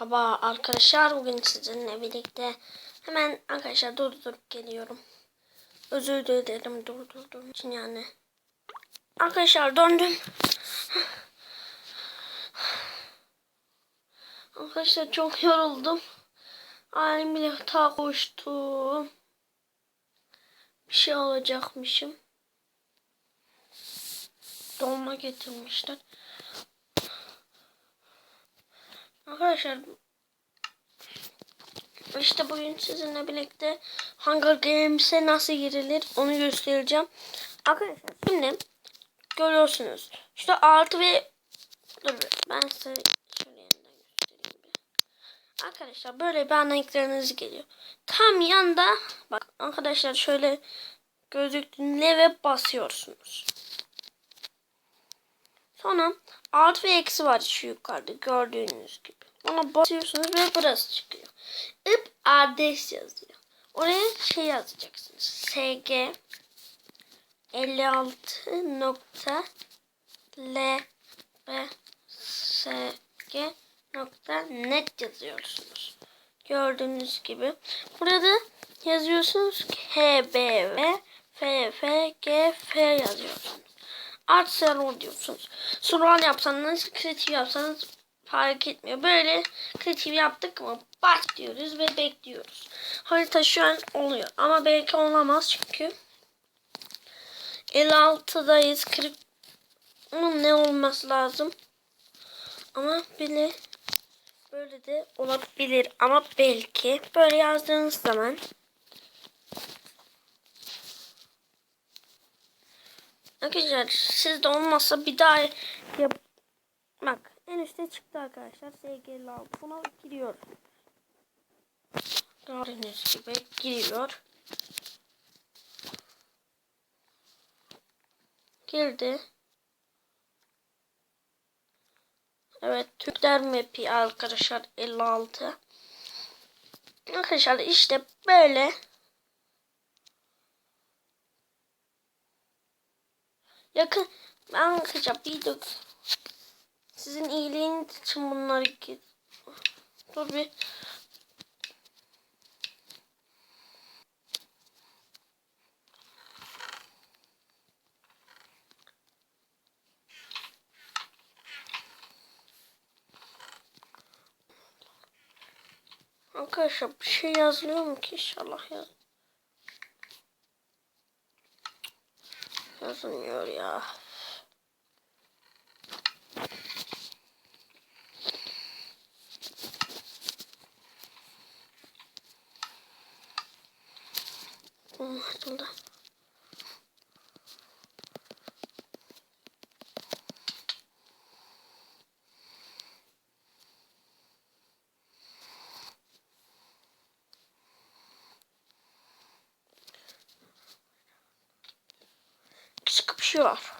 Merhaba arkadaşlar bugün sizinle birlikte hemen arkadaşlar durdurup geliyorum. Özür dilerim durdurduğum için yani. Arkadaşlar döndüm. Arkadaşlar çok yoruldum. Halim bile ta koştum. Bir şey alacakmışım. Dolma getirmişler. Arkadaşlar işte bugün sizinle birlikte Hunger Games'e nasıl girilir onu göstereceğim. Arkadaşlar şimdi görüyorsunuz. İşte 6 ve dur ben size şöyle yeniden göstereyim bir. Arkadaşlar böyle bir ana geliyor. Tam yanda bak arkadaşlar şöyle gözüktüğünde ve basıyorsunuz. Sonra alt ve eksi var şu yukarıda gördüğünüz gibi. Ona basıyorsunuz ve burası çıkıyor. Ip adres yazıyor. Oraya şey yazacaksınız. SG 56 nokta L B SG nokta net yazıyorsunuz. Gördüğünüz gibi. Burada yazıyorsunuz HBV FFGF yazıyorsunuz art diyorsunuz. Survival yapsanız, kreatif yapsanız fark etmiyor. Böyle kreatif yaptık mı başlıyoruz ve bekliyoruz. Harita şu an oluyor ama belki olamaz çünkü 56'dayız. 40 onun ne olması lazım? Ama bile böyle de olabilir ama belki böyle yazdığınız zaman Arkadaşlar sizde olmazsa bir daha yap. Üstte çıktı arkadaşlar. SGL buna giriyor. Gördüğünüz gibi giriyor. Girdi. Evet Türkler map'i arkadaşlar 56. Arkadaşlar işte böyle Yakın ben bakacağım video. Sizin iyiliğiniz için bunları git. Dur bir. Arkadaşlar bir şey yazılıyor mu ki inşallah yaz. Yazılmıyor ya. off.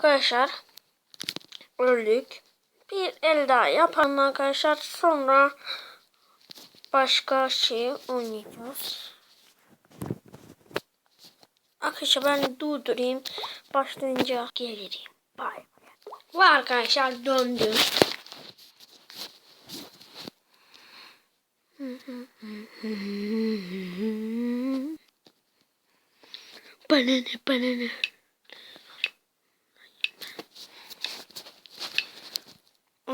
Arkadaşlar öldük. Bir el daha yapalım arkadaşlar. Sonra başka şey oynayacağız. Arkadaşlar ben durdurayım. Başlayınca gelirim. Bay. Ve arkadaşlar döndüm. bana ne bana ne.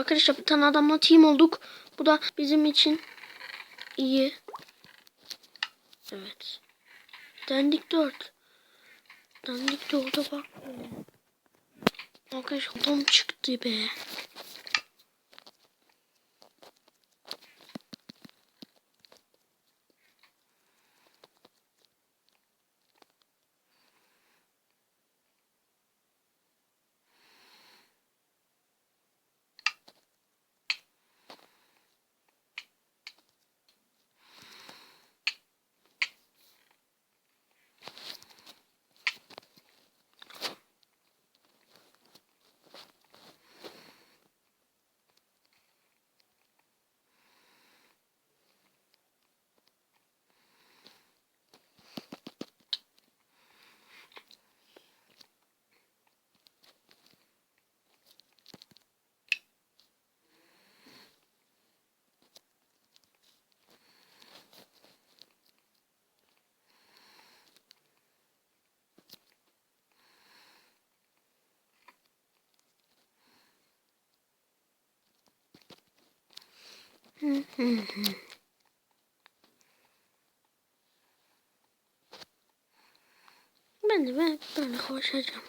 Arkadaşlar bir tane adamla team olduk. Bu da bizim için iyi. Evet. Dendik 4. Dendik 4'e bak. Arkadaşlar adam çıktı be. Ben de ben böyle koşacağım.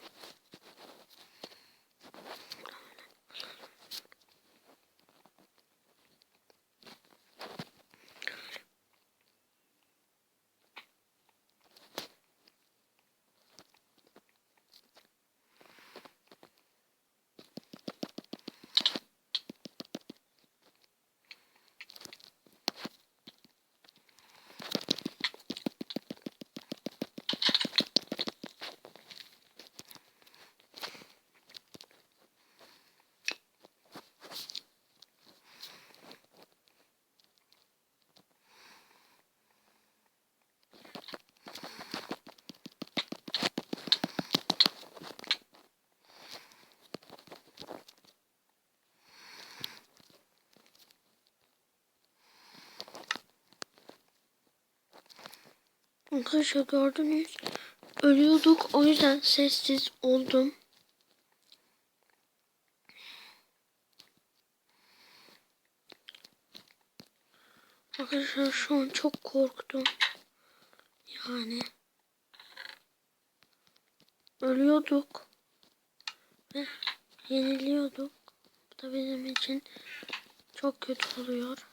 Arkadaşlar gördünüz. Ölüyorduk. O yüzden sessiz oldum. Arkadaşlar şu an çok korktum. Yani. Ölüyorduk. Ve yeniliyorduk. Bu da bizim için çok kötü oluyor.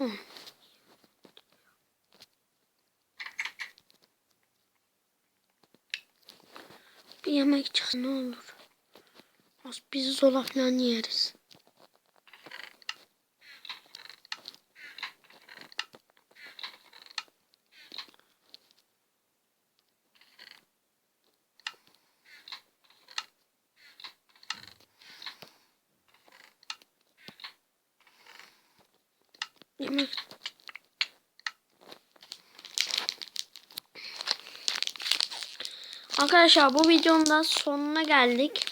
Hı. Bir yemek çıksın ne olur. Az biz zola falan yeriz. Arkadaşlar bu videonun da sonuna geldik.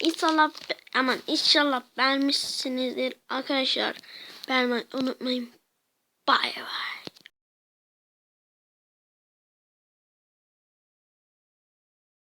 İnşallah aman inşallah beğenmişsinizdir arkadaşlar. Beğenmeyi unutmayın. Bay bay.